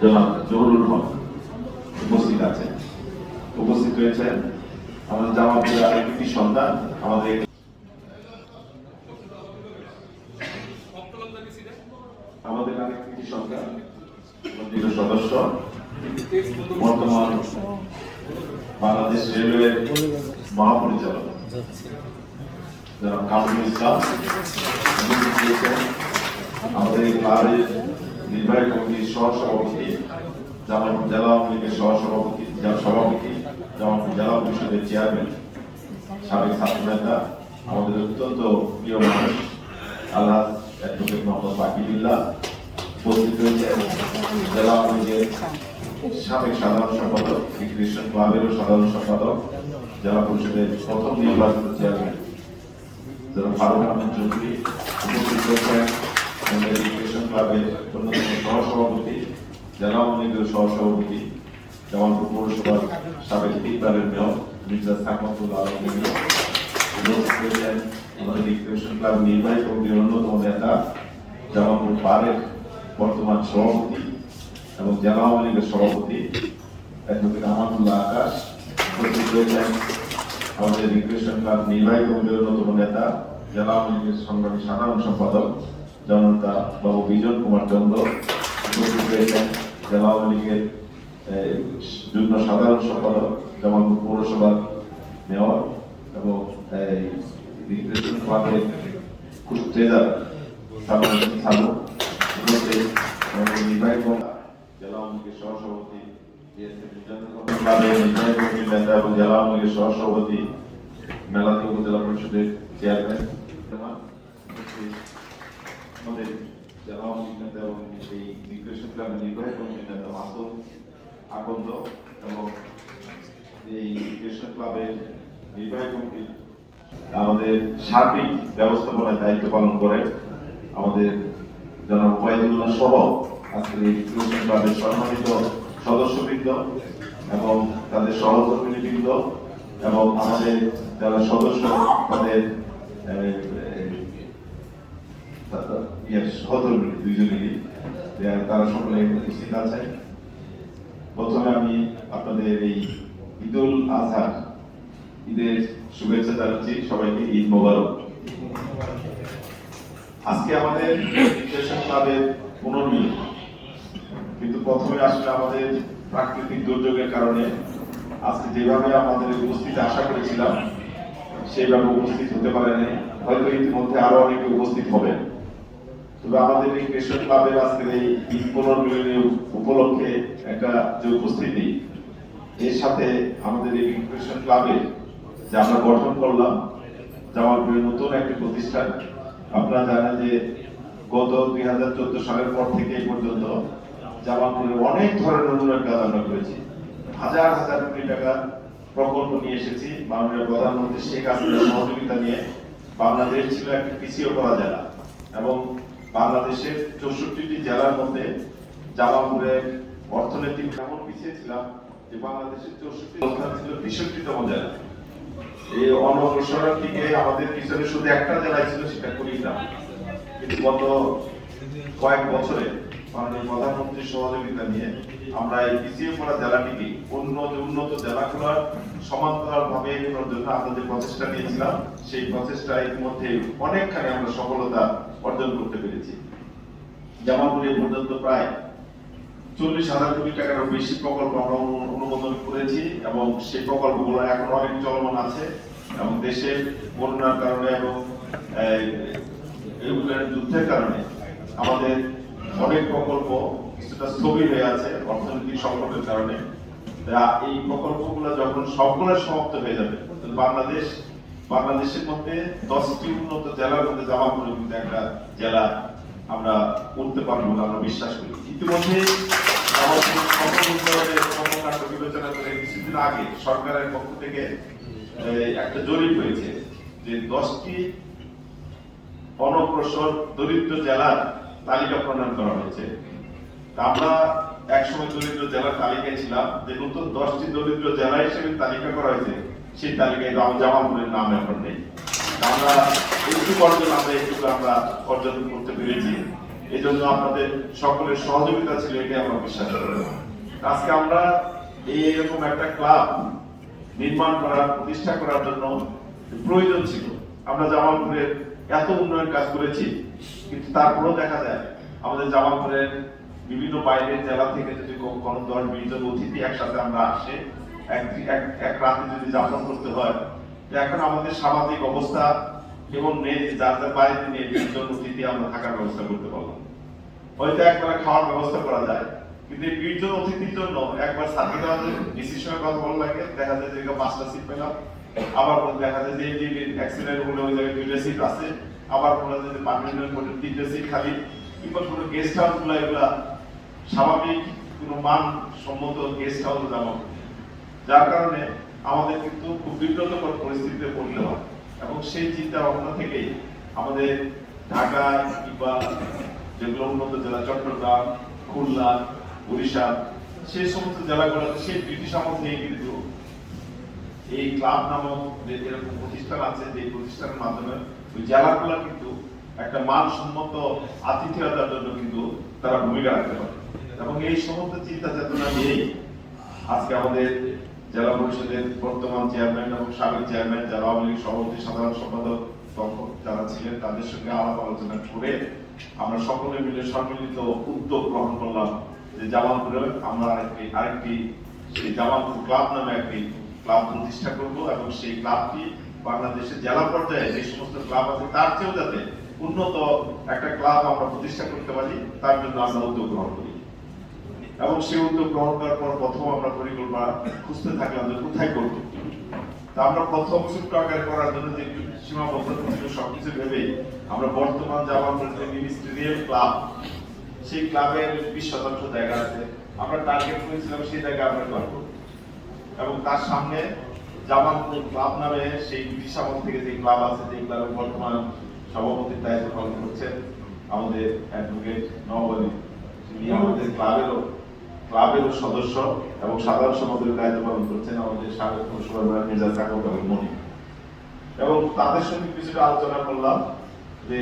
জনাব হক উপস্থিত আছেন। উপস্থিত রয়েছেন আমাদের জামাতের আরেকটি সন্তান, আমাদের আরেকটি সন্তান সদস্য, বর্তমান বাংলাদেশ রেলওয়ের মহাপরিচালক, জনাব কামরুল ইসলাম আমাদের ক্লাবের নির্বাহী কমিটির সহসভাপতি জামালপুর জেলা আওয়ামী লীগের সহসভাপতি সভাপতি জামালপুর জেলা পরিষদের চেয়ারম্যান, সাবেক ছাত্র নেতা, আমাদের অত্যন্ত প্রিয় মানুষ, আল্লাহ অ্যাডভোকেট মোহাম্মদ বাকিবুল্লাহ উপস্থিত রয়েছেন জেলা আওয়ামী লীগের সাবেক সাধারণ সম্পাদক রিক্রিয়েশন ক্লাবেরও সাধারণ সম্পাদক, জেলা পরিষদের প্রথম নির্বাচিত চেয়ারম্যান যারা ফারুক আহমেদ চৌধুরী উপস্থিত রয়েছেন ক্লাবের অন্যতম সহসভাপতি, জেলা আওয়ামী লীগের সহসভাপতি, জামালপুর পৌরসভার সাবেক তিনবারের মেয়র, মির্জা সাকমাতুল আলম নির্বাহী কমিটির অন্যতম নেতা, জামালপুর বর্তমান সভাপতি এবং জেলা আওয়ামী লীগের সভাপতি আকাশ আমাদের রিক্রিয়েশন ক্লাব নির্বাহী কমিটির অন্যতম নেতা, জেলা আওয়ামী লীগের সাধারণ সম্পাদক জনতা বাবু বিজন কুমার চন্দ্র জেলা আওয়ামী লীগের যুগ্ম সাধারণ সম্পাদক জামালপুর পৌরসভার মেয়র এবং ক্লাবের ট্রেজার জেলা সহসভাপতি মেলাদি উপজেলা পরিষদের চেয়ারম্যান। আমাদের জেলা আওয়ামী নেতা এবং এই রিক্রেশন ক্লাবের নির্বাহী কমিটির নেতা আকন্দ এবং এই ক্লাবের নির্বাহী কমিটির আমাদের সার্বিক ব্যবস্থাপনায় দায়িত্ব পালন করে আমাদের জনাব ওবায়দুল্লাহ সহ আজকের এই রিক্রুটমেন্ট ক্লাবের সম্মানিত সদস্যবৃন্দ এবং তাদের সহকর্মীবৃন্দ এবং আমাদের যারা সদস্য, তাদের তা- দুইজনেরই। তারা সকলে উপস্থিত আছেন। প্রথমে আমি আপনাদের এই ঈদুল আজহার ঈদের শুভেচ্ছা জানাচ্ছি সবাইকে, ঈদ মোবারক। আজকে আমাদের রিক্রিয়েশন ক্লাবের পুনর্মিলন। কিন্তু প্রথমে আসলে আমাদের প্রাকৃতিক দুর্যোগের কারণে আজকে যেভাবে আমাদের উপস্থিত আশা করেছিলাম, সেইভাবে উপস্থিত হতে পারেনি। হয়তো ইতিমধ্যে আরও অনেকে উপস্থিত হবেন। তবে আমাদের এই কৃষক ক্লাবের আজকের এই পুনর্মিলনী উপলক্ষে একটা যে উপস্থিতি, এর সাথে আমাদের এই কৃষক ক্লাবে যে আমরা গঠন করলাম জামালপুরের নতুন একটি প্রতিষ্ঠান। আপনারা জানেন যে গত দুই হাজার চোদ্দ সালের পর থেকে এই পর্যন্ত জামালপুরে অনেক ধরনের উন্নয়ন কাজ আমরা করেছি। হাজার হাজার কোটি টাকার প্রকল্প নিয়ে এসেছি মাননীয় প্রধানমন্ত্রী শেখ হাসিনার সহযোগিতা নিয়ে। বাংলাদেশ ছিল একটি পিছিয়ে পড়া জেলা এবং বাংলাদেশের চৌষট্টিটি জেলার মধ্যে জামালপুরের অর্থনৈতিক এমন পিছিয়ে ছিলাম যে বাংলাদেশের চৌষট্টি ছিল তেষট্টিতম জেলা। এই দিকে আমাদের পিছনে শুধু একটা জেলায় ছিল, সেটা কুড়িগ্রাম। কিন্তু গত কয়েক বছরে মাননীয় প্রধানমন্ত্রীর সহযোগিতা নিয়ে আমরা এই পিছিয়ে পড়া জেলাটিকে অন্য উন্নত জেলাগুলোর সমান্তরাল ভাবে এগোনোর জন্য আমরা প্রচেষ্টা নিয়েছিলাম। সেই প্রচেষ্টা ইতিমধ্যে অনেকখানি আমরা সফলতা অর্জন করতে পেরেছি। জামালপুর পর্যন্ত প্রায় চল্লিশ হাজার কোটি টাকারও বেশি প্রকল্প আমরা অনুমোদন করেছি এবং সেই প্রকল্পগুলো এখন অনেক চলমান আছে এবং দেশের বন্যার কারণে এবং এই, ইউক্রেন যুদ্ধের কারণে আমাদের অনেক প্রকল্প কিছুটা স্থবির হয়ে আছে অর্থনৈতিক সংকটের কারণে। এই প্রকল্পগুলো যখন সবগুলো সমাপ্ত হয়ে যাবে বাংলাদেশ, বাংলাদেশের মধ্যে দশটি উন্নত জেলার মধ্যে জামালপুরের মধ্যে একটা জেলা আমরা করতে পারব বলে আমরা বিশ্বাস করি। ইতিমধ্যে কর্মকাণ্ড বিবেচনা করে কিছুদিন আগে সরকারের পক্ষ থেকে একটা জরিপ হয়েছে যে দশটি অনগ্রসর, দরিদ্র জেলার তালিকা প্রণয়ন করা হয়েছে। আমরা একসময় দরিদ্র জেলার তালিকায় ছিলাম। যে নতুন দশটি দরিদ্র জেলা হিসেবে তালিকা করা হয়েছে, সেই তালিকায় জামালপুরের নাম এখন নেই। আমরা এইটুকু অর্জন আমরা এইটুকু আমরা অর্জন করতে পেরেছি। এই জন্য আপনাদের সকলের সহযোগিতা ছিল, এটাই আমরা বিশ্বাস করি। আজকে আমরা এই এরকম একটা ক্লাব নির্মাণ করার, প্রতিষ্ঠা করার জন্য প্রয়োজন ছিল। আমরা জামালপুরের এত উন্নয়ন কাজ করেছি, কিন্তু তারপরেও দেখা যায়, আমাদের জামালপুরের বিভিন্ন বাইরের জেলা থেকে যদি কোনো দশ বিশ জন অতিথি একসাথে আমরা আসে, এক এক- রাতে যদি যাপন করতে হয় এখন আমাদের সামাজিক অবস্থা এবং নেই যার যার বাড়িতে নিয়ে বিশ জন অতিথি আমরা থাকার ব্যবস্থা করতে পারলাম। হয়তো একবার খাওয়ার ব্যবস্থা করা যায়, কিন্তু এই বিশ জন অতিথির জন্য একবার সার্কিট হাউসে ডিসির সঙ্গে কথা বলা লাগে। দেখা যায় যে পাঁচটা সিট পেলাম, আবার দেখা যায় যে অ্যাক্সিডেন্ট হলে ওই জায়গায় দুইটা সিট আছে, আবার বলা যায় যে পার্মিনেন্ট কোর্টের তিনটে সিট খালি, কিংবা কোনো গেস্ট হাউসগুলো এগুলা স্বাভাবিক কোনো মান সম্মত গেস্ট হাউস যেমন যার কারণে আমাদের কিন্তু খুব বিব্রতকর পরিস্থিতিতে পড়তে হয় এবং সেই চিন্তা ভাবনা থেকেই আমাদের ঢাকা কিংবা যেগুলো উন্নত জেলা, চট্টগ্রাম, খুলনা বরিশাল সেই সমস্ত জেলাগুলোতে সেই ব্রিটিশ আমল নিয়ে কিন্তু এই ক্লাব নামক যে এরকম প্রতিষ্ঠান আছে, যে প্রতিষ্ঠানের মাধ্যমে ওই জেলাগুলো কিন্তু একটা মানসম্মত আতিথেয়তার জন্য কিন্তু তারা ভূমিকা রাখতে পারে। এবং এই সমস্ত চিন্তা চেতনা নিয়েই আজকে আমাদের জেলা পরিষদের বর্তমান চেয়ারম্যান এবং সাবেক চেয়ারম্যান যারা আওয়ামী লীগ সভাপতি, সাধারণ সম্পাদক যারা ছিলেন, তাদের সঙ্গে আলাপ আলোচনা করে আমরা সকলে মিলে সম্মিলিত উদ্যোগ গ্রহণ করলাম যে জামালপুরে আমরা আরেকটি আরেকটি সেই জামালপুর ক্লাব নামে একটি ক্লাব প্রতিষ্ঠা করব এবং সেই ক্লাবটি বাংলাদেশের জেলা পর্যায়ে যে সমস্ত ক্লাব আছে, তার চেয়েও যাতে উন্নত একটা ক্লাব আমরা প্রতিষ্ঠা করতে পারি, তার জন্য আমরা উদ্যোগ গ্রহণ করি। এবং সেই উদ্যোগ গ্রহণ করার পর প্রথম আমরা পরিকল্পনা খুঁজতে থাকলাম যে কোথায় করব। তা আমরা প্রথম ছোট্ট আকারে করার জন্য যে সীমাবদ্ধতা ছিল সবকিছু ভেবে আমরা বর্তমান জামালপুর যে মিনিস্ট্রিয়াল ক্লাব সেই ক্লাবের বিশ শতাংশ জায়গা আছে। আমরা টার্গেট করেছিলাম সেই জায়গা আমরা করব। এবং তার সামনে জামালপুর ক্লাব নামে সেই ব্রিটিশ আমল থেকে যে ক্লাব আছে যে ক্লাবের বর্তমান সভাপতির দায়িত্ব পালন করছেন আমাদের অ্যাডভোকেট নবাবী তিনি আমাদের ক্লাবেরও ক্লাবেরও সদস্য এবং সাধারণ সম্পাদকের দায়িত্ব পালন করছেন আমাদের সাবেক পৌরসভার মেয়র মির্জা কাকুর মনি এবং তাদের সঙ্গে কিছুটা আলোচনা করলাম যে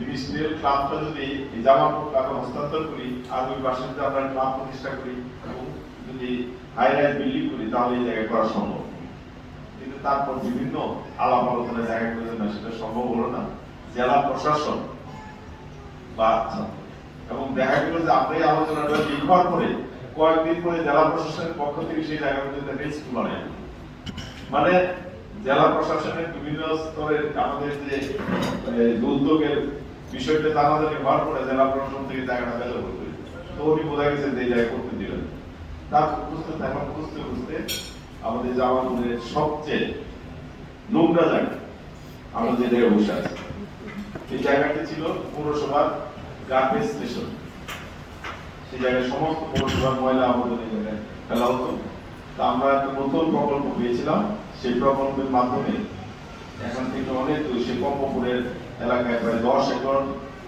মিনিস্ট্রিয়াল ক্লাবটা যদি এই জামালপুর ক্লাবে হস্তান্তর করি আর ওই পাশে যদি আমরা ক্লাব প্রতিষ্ঠা করি এবং যদি হাই রাইজ বিল্ডিং করি, তাহলে এই জায়গায় করা সম্ভব। কিন্তু তারপর বিভিন্ন আলাপ আলোচনা জায়গা করে না, সেটা সম্ভব হলো না। জেলা প্রশাসন বা এবং দেখা গেল যে আমরা এই আলোচনাটা নির্ভর করে কয়েকদিন পরে জেলা প্রশাসনের পক্ষ থেকে সেই জায়গাগুলোতে রিস্ক বানায় মানে জেলা প্রশাসনের বিভিন্ন স্তরের আমাদের যে উদ্যোগের বিষয়টা জানাজানি হওয়ার পরে জেলা প্রশাসন থেকে জায়গাটা বেদর করবে তো উনি বোঝা গেছে যে এই জায়গায় করতে দিলেন খুঁজতে থাকলাম খুঁজতে খুঁজতে আমাদের জামালপুরের সবচেয়ে নোংরা জায়গা। জায়গায় বসে আছি। এই জায়গাটি ছিল পৌরসভার গার্বেজ স্টেশন। সেই জায়গায় সমস্ত পৌরসভার ময়লা আবর্জনা এই জায়গায় ফেলা হতো। তা আমরা একটা নতুন প্রকল্প পেয়েছিলাম। সেই প্রকল্পের মাধ্যমে এখান থেকে অনেক সেই কম্পপুরের এলাকায় প্রায় দশ একর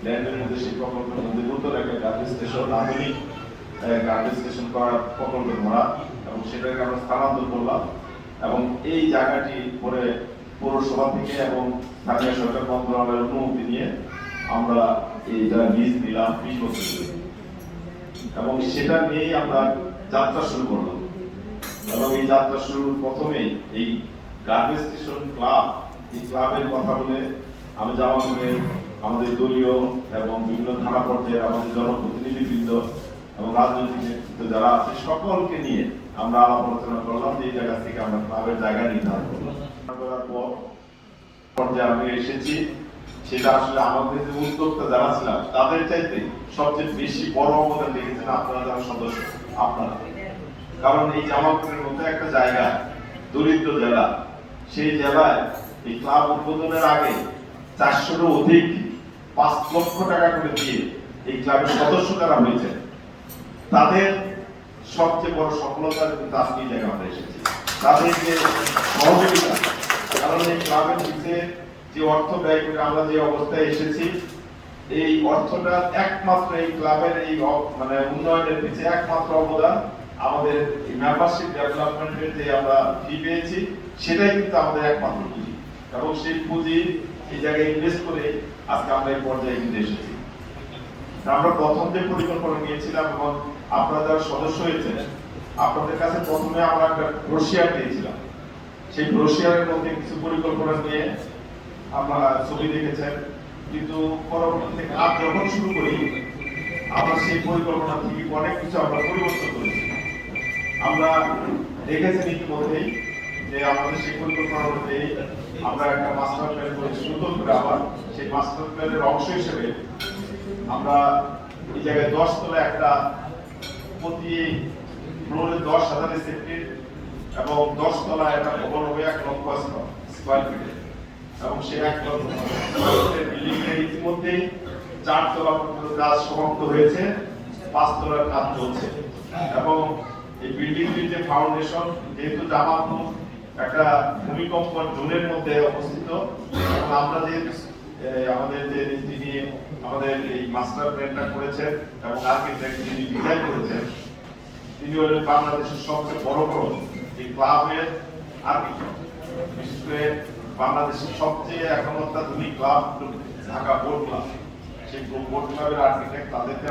ল্যান্ডের মধ্যে সেই প্রকল্পের মধ্যে নতুন একটা গার্বেজ স্টেশন, আধুনিক গার্বেজ স্টেশন করার প্রকল্প ধরা এবং সেটাকে আমরা স্থানান্তর করলাম এবং এই জায়গাটি পরে পৌরসভা থেকে এবং স্থানীয় সরকার মন্ত্রণালয়ের অনুমতি নিয়ে আমরা এইটা লিজ নিলাম বিশ বছর। এবং সেটা নিয়েই আমরা যাত্রা শুরু করলাম। এবং এই যাত্রা শুরুর প্রথমেই এই গার্বেজ স্টেশন ক্লাব, এই ক্লাবের কথা বলে আমি জামালপুরের আমাদের দলীয় এবং বিভিন্ন থানা পর্যায়ে আমাদের জনপ্রতিনিধিবৃন্দ এবং রাজনৈতিক নেতৃত্ব যারা আছে, সকলকে নিয়ে আমরা আলাপ আলোচনা করলাম যে এই জায়গা থেকে আমরা ক্লাবের জায়গা নির্ধারণ করলাম। পর্যায়ে আমি এসেছি। সেটা আসলে আমাদের যে উদ্যোক্তা যারা ছিলাম তাদের চাইতে সবচেয়ে বেশি বড় অবদান রেখেছেন আপনারা যারা সদস্য, আপনারা। কারণ এই জামালপুরের মধ্যে একটা জায়গা, দরিদ্র জেলা, সেই জেলায় এই ক্লাব উদ্বোধনের আগে চারশোরও অধিক পাঁচ লক্ষ টাকা করে দিয়ে এই ক্লাবের সদস্য যারা হয়েছে তাদের সবচেয়ে বড় সফলতা কিন্তু আজকে এই জায়গায় আমরা তাদের যে সহযোগিতা, কারণ এই ক্লাবের নিচে যে অর্থ ব্যয় করে আমরা যে অবস্থায় এসেছি, এই অর্থটা একমাত্র এই ক্লাবের এই মানে উন্নয়নের পিছিয়ে একমাত্র অবদান। আমাদের মেম্বারশিপ ডেভেলপমেন্টের যে আমরা ফি পেয়েছি, সেটাই কিন্তু আমাদের একমাত্র পুঁজি। এবং সেই পুঁজি এই জায়গায় ইনভেস্ট করে আজকে আমরা এই পর্যায়ে কিন্তু এসেছি। আমরা প্রথম যে পরিকল্পনা নিয়েছিলাম এবং আপনারা যারা সদস্য হয়েছেন, আপনাদের কাছে প্রথমে আমরা একটা ব্রোশিয়ার দিয়েছিলাম সেই ব্রোশিয়ারের মধ্যে কিছু পরিকল্পনা নিয়ে আমরা ছবি দেখেছেন, কিন্তু পরবর্তীতে কাজ যখন শুরু করি, আমরা সেই পরিকল্পনা থেকে অনেক কিছু আমরা পরিবর্তন করেছি। আমরা দেখেছি ইতিমধ্যেই যে আমাদের সেই পরিকল্পনা অনুযায়ী আমরা একটা মাস্টার প্ল্যান করেছি নতুন করে আবার সেই মাস্টার প্ল্যানের অংশ হিসেবে আমরা এই জায়গায় দশ তলা একটা প্রতি ফ্লোরে দশ হাজার সেফটি এবং দশ তলা একটা ভবন হবে এক লক্ষ স্কোয়ার ফিটে এবং সে এক লক্ষ বিল্ডিং এর ইতিমধ্যেই চার তলা কাজ সমাপ্ত হয়েছে, পাঁচ তলার কাজ চলছে। এবং এই বিল্ডিংটির যে ফাউন্ডেশন যেহেতু জামালপুর একটা ভূমিকম্প জোনের মধ্যে অবস্থিত, এবং আমরা যে আমাদের যে যিনি আমাদের এই মাস্টার প্ল্যানটা করেছেন এবং আর্কিটেক্ট যিনি ডিজাইন করেছেন, তিনি হলেন বাংলাদেশের সবচেয়ে বড় বড় এই ক্লাবের আর্কিটেক্ট বিশেষ করে বাংলাদেশের সবচেয়ে এখন অত্যাধুনিক ক্লাব ঢাকা বোর্ড ক্লাব সেই বোর্ড ক্লাবের আর্কিটেক্ট তাদেরকে